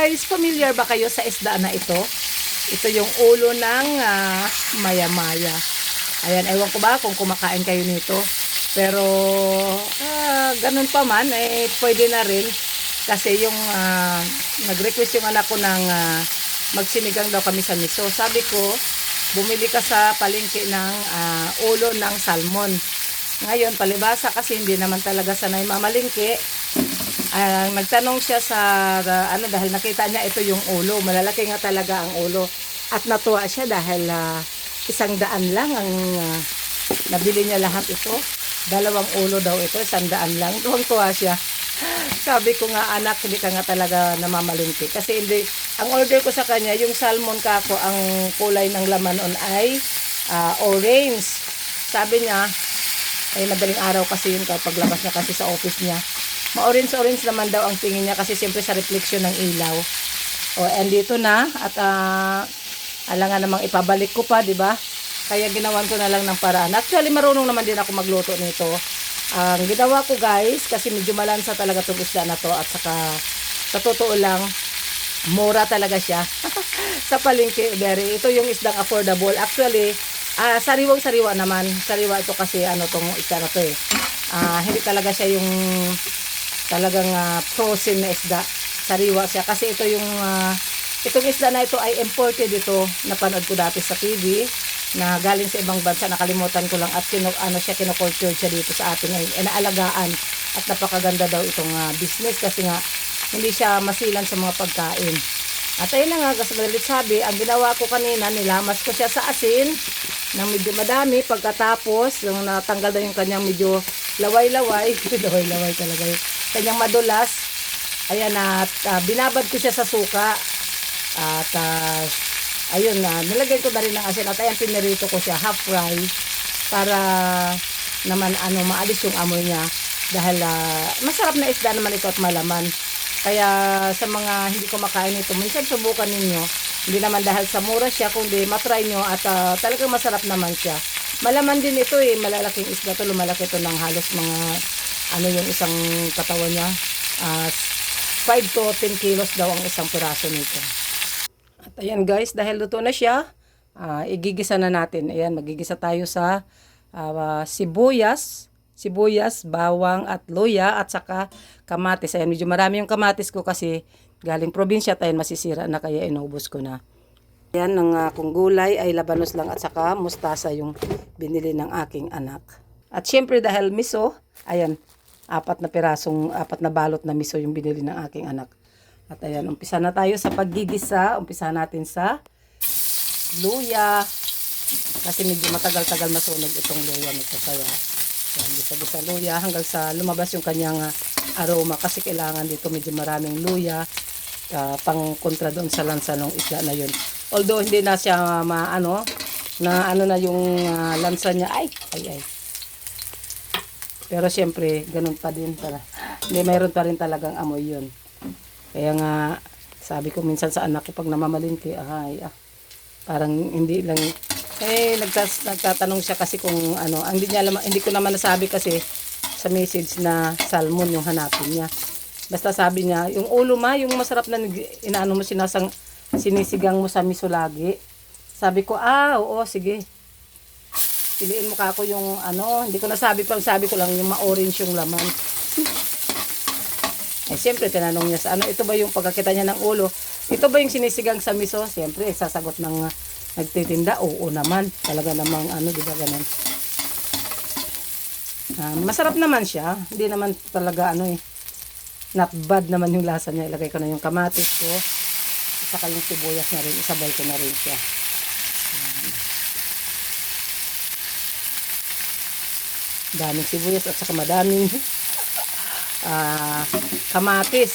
guys, familiar ba kayo sa isda na ito? Ito yung ulo ng ah, maya-maya. Ayan, ewan ko ba kung kumakain kayo nito. Pero, ah, ganun pa man, eh, pwede na rin. Kasi yung, ah, nag-request yung anak ko ng ah, magsinigang daw kami sa miso. Sabi ko, bumili ka sa palengke ng ah, ulo ng salmon. Ngayon, palibasa kasi hindi naman talaga sanay mamalingke. Ah, nagtanong siya sa ah, ano dahil nakita niya ito yung ulo. Malalaki nga talaga ang ulo. At natuwa siya dahil ah, isang daan lang ang ah, nabili niya lahat ito. Dalawang ulo daw ito, isang daan lang. Tuwang-tuwa siya. Sabi ko nga anak, hindi ka nga talaga namamalingki. Kasi hindi, ang order ko sa kanya, yung salmon kako, ang kulay ng laman on ay ah, orange. Sabi niya, ay madaling araw kasi yun kapag labas niya kasi sa office niya. Ma-orange-orange naman daw ang tingin niya kasi siyempre sa reflection ng ilaw. O, and dito na at uh, alangan namang ipabalik ko pa, di ba? Kaya ginawan ko na lang ng paraan. Actually, marunong naman din ako magluto nito. Ang ginawa ko guys, kasi medyo malansa talaga itong isda na to at saka sa totoo lang, mura talaga siya. sa palengke, very. Ito yung isdang affordable. Actually, ah sariwang-sariwa naman. Sariwa ito kasi ano tong isda na to eh. Ah, hindi talaga siya yung talagang ah, frozen na isda. Sariwa siya. Kasi ito yung ah, itong isda na ito ay imported ito. Napanood ko dati sa TV na galing sa ibang bansa. Nakalimutan ko lang at kino, ano siya kinoculture siya dito sa atin ngayon. Eh, naalagaan at napakaganda daw itong ah, business kasi nga hindi siya masilan sa mga pagkain. At ayun na nga kasi madalit sabi ang ginawa ko kanina nilamas ko siya sa asin ng medyo madami. Pagkatapos yung natanggal na yung kanyang medyo laway-laway laway-laway talaga yung kanyang madulas ayan at ah, binabad ko siya sa suka at ah, ayun na, nilagay ko na rin ng asin at ayan pinirito ko siya half fry para naman ano maalis yung amoy niya dahil ah, masarap na isda naman ito at malaman. Kaya sa mga hindi kumakain ito, minsan subukan ninyo. Hindi naman dahil sa mura siya, kundi matry nyo at ah, talagang masarap naman siya. Malaman din ito eh, malalaking isda to, lumalaki ito ng halos mga ano yung isang katawan niya. Ah, 5 to 10 kilos daw ang isang piraso nito. At ayan guys, dahil luto na siya, ah, igigisa na natin. Ayan, magigisa tayo sa ah, sibuyas, sibuyas, bawang at luya at saka kamatis. Ayan, medyo marami yung kamatis ko kasi galing probinsya tayo masisira na kaya inubos ko na. Ayan, ang uh, kung gulay ay labanos lang at saka mustasa yung binili ng aking anak. At syempre dahil miso, ayan, apat na pirasong, apat na balot na miso yung binili ng aking anak. At ayan, umpisa na tayo sa paggigisa. Umpisa natin sa luya. Kasi medyo matagal-tagal masunog itong luya nito. Kaya, ayan, gisa-gisa luya hanggang sa lumabas yung kanyang ah, aroma. Kasi kailangan dito medyo maraming luya ah, pang kontra doon sa lansa ng isda na yun. Although hindi na siya maano, na ano na yung ah, lansa niya. Ay, ay, ay. Pero siyempre, ganun pa din. Para, hindi, mayroon pa rin talagang amoy yun. Kaya nga, sabi ko minsan sa anak ko pag namamalingki, ay, ah, parang hindi lang, eh, nagtas, nagtatanong siya kasi kung ano, hindi niya alam, hindi ko naman nasabi kasi sa message na salmon yung hanapin niya. Basta sabi niya, yung ulo ma, yung masarap na inaano mo sinasang, sinisigang mo sa miso lagi. Sabi ko, ah, oo, sige. Piliin mo ka ako yung ano, hindi ko nasabi pang sabi ko lang yung ma-orange yung laman. Eh, siyempre, tinanong niya sa ano, ito ba yung pagkakita niya ng ulo? Ito ba yung sinisigang sa miso? Siyempre, sasagot ng uh, nagtitinda, oo naman. Talaga namang ano, di ba ganun. Ah, masarap naman siya. Hindi naman talaga ano eh. Not bad naman yung lasa niya. Ilagay ko na yung kamatis ko. Saka yung sibuyas na rin. Isabay ko na rin siya. Daming sibuyas at saka madaming ah kamatis.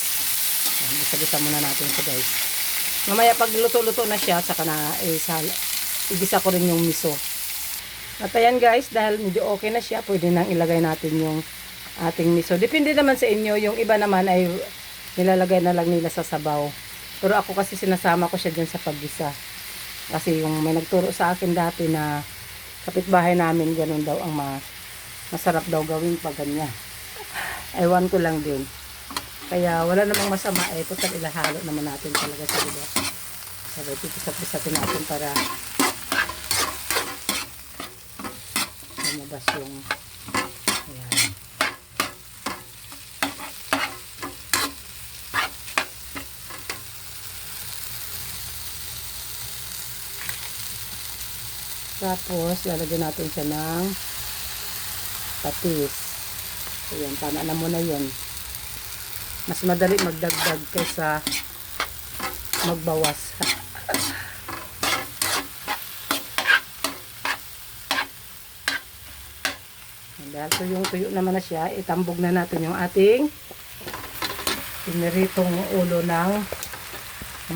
Isa-gisa muna natin ito guys. Mamaya pag luto-luto na siya, saka na eh, sal igisa ko rin yung miso. At ayan guys, dahil medyo okay na siya, pwede nang ilagay natin yung ating miso. Depende naman sa inyo, yung iba naman ay nilalagay na lang nila sa sabaw. Pero ako kasi sinasama ko siya dyan sa paggisa. Kasi yung may nagturo sa akin dati na kapitbahay namin, ganun daw ang ma masarap daw gawin pag ganyan. Ewan ko lang din. Kaya wala namang masama eh. Total ilahalo naman natin talaga sa diba? Sabay pipisapisatin natin para lumabas yung ayan. Tapos, lalagyan natin siya ng patis. Ayan, tama na muna yun. Mas madali magdagdag kaysa magbawas. Dahil tuyong-tuyo naman na siya, itambog na natin yung ating piniritong ulo ng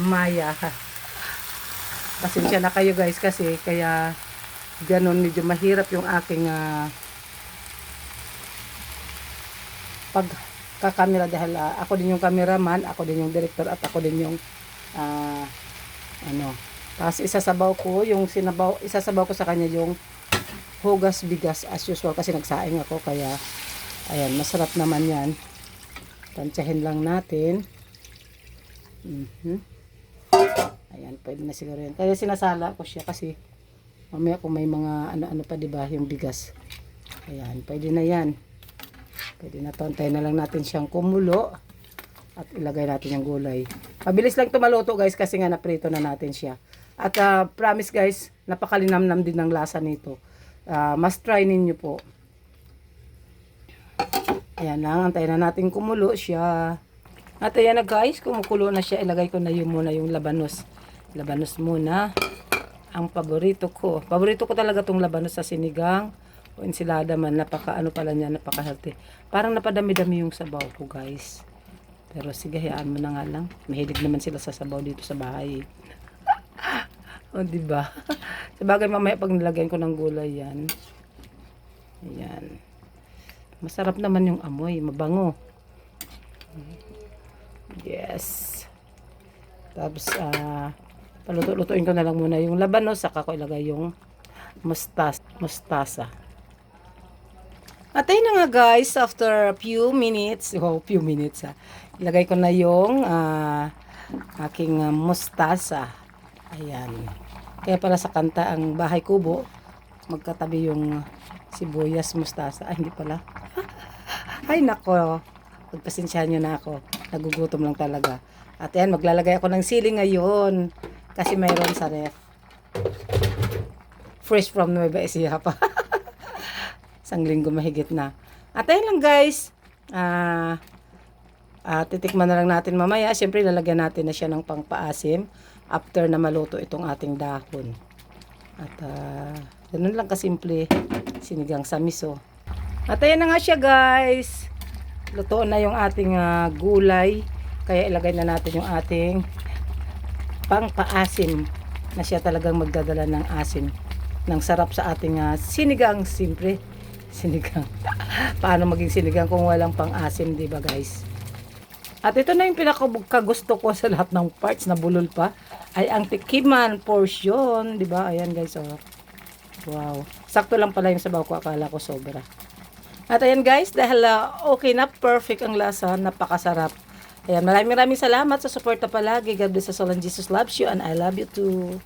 maya. Pasensya na kayo guys kasi kaya ganun medyo mahirap yung aking ah, pagkakamera dahil ah, ako din yung cameraman, ako din yung director at ako din yung ah, ano. Tapos isasabaw ko yung sinabaw, isasabaw ko sa kanya yung hugas bigas as usual kasi nagsaing ako kaya ayan, masarap naman yan. Tansyahin lang natin. Mhm. Ayan, pwede na siguro yan. Kaya sinasala ko siya kasi mamaya kung may mga ano-ano pa, di ba, yung bigas. Ayan, pwede na yan. Pwede na to. Antayin na lang natin siyang kumulo at ilagay natin yung gulay. Mabilis lang ito maluto guys kasi nga naprito na natin siya. At ah, promise guys, napakalinamnam din ng lasa nito. Ah, must try ninyo po. Ayan lang, antayin na natin kumulo siya. At ayan na guys, kumukulo na siya. Ilagay ko na yung muna yung labanos. Labanos muna. Ang paborito ko. Paborito ko talaga tong labanos sa sinigang o ensilada man. Napaka ano pala niya, napaka healthy. Parang napadami-dami yung sabaw ko guys. Pero sige, hayaan mo na nga lang. Mahilig naman sila sa sabaw dito sa bahay. o, di ba? sa bagay mamaya pag nilagyan ko ng gulay yan. Ayan. Masarap naman yung amoy, mabango. Yes. Tapos, ah, paluto-lutuin ko na lang muna yung labanos, saka ko ilagay yung mustas, mustasa. At ayun na nga guys, after a few minutes, oh, few minutes ha, ilagay ko na yung ah, aking ah, mustasa. Ayan. Kaya pala sa kanta ang bahay kubo, magkatabi yung sibuyas, mustasa. Ay, hindi pala. Ay, nako. Pagpasensyahan nyo na ako. Nagugutom lang talaga. At ayan, maglalagay ako ng sili ngayon. Kasi mayroon sa ref. Fresh from Nueva Ecija pa. Isang linggo mahigit na. At ayan lang guys. Ah... Ah, titikman na lang natin mamaya. Siyempre, lalagyan natin na siya ng pangpaasim after na maluto itong ating dahon. At ah, ganun lang kasimple sinigang sa miso. At ayan na nga siya guys. Luto na yung ating ah, gulay. Kaya ilagay na natin yung ating pangpaasim na siya talagang magdadala ng asim ng sarap sa ating ah, sinigang simple sinigang. Paano maging sinigang kung walang pang-asim di ba guys? At ito na yung pinakagusto ko sa lahat ng parts na bulol pa. Ay ang tikiman portion di ba? Ayan guys oh. Wow. Sakto lang pala yung sabaw ko. Akala ko sobra. At ayan guys, dahil ah, okay na, perfect ang lasa, napakasarap. Ayan, maraming maraming salamat sa suporta palagi. God bless us all and Jesus loves you and I love you too.